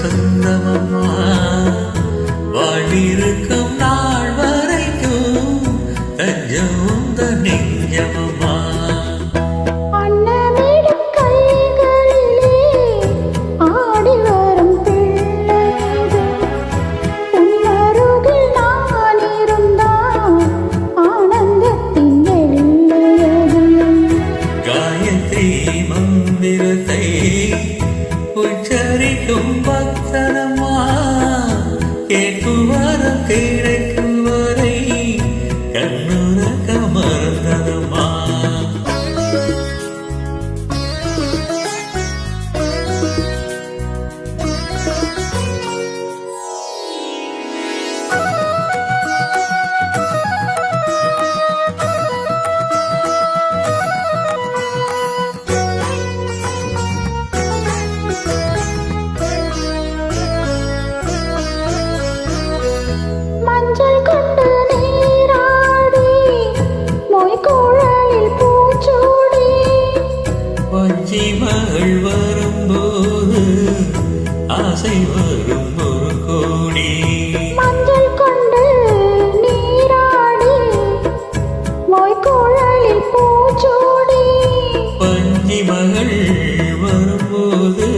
சொந்தமம்மா வாழ்விருக்கும் நாள் வரைக்கும் தஞ்சம் தன்னை வரும் ஒரு கோடி மஞ்சள் கொண்டு வரும்போது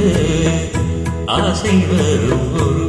ஆசை வரும்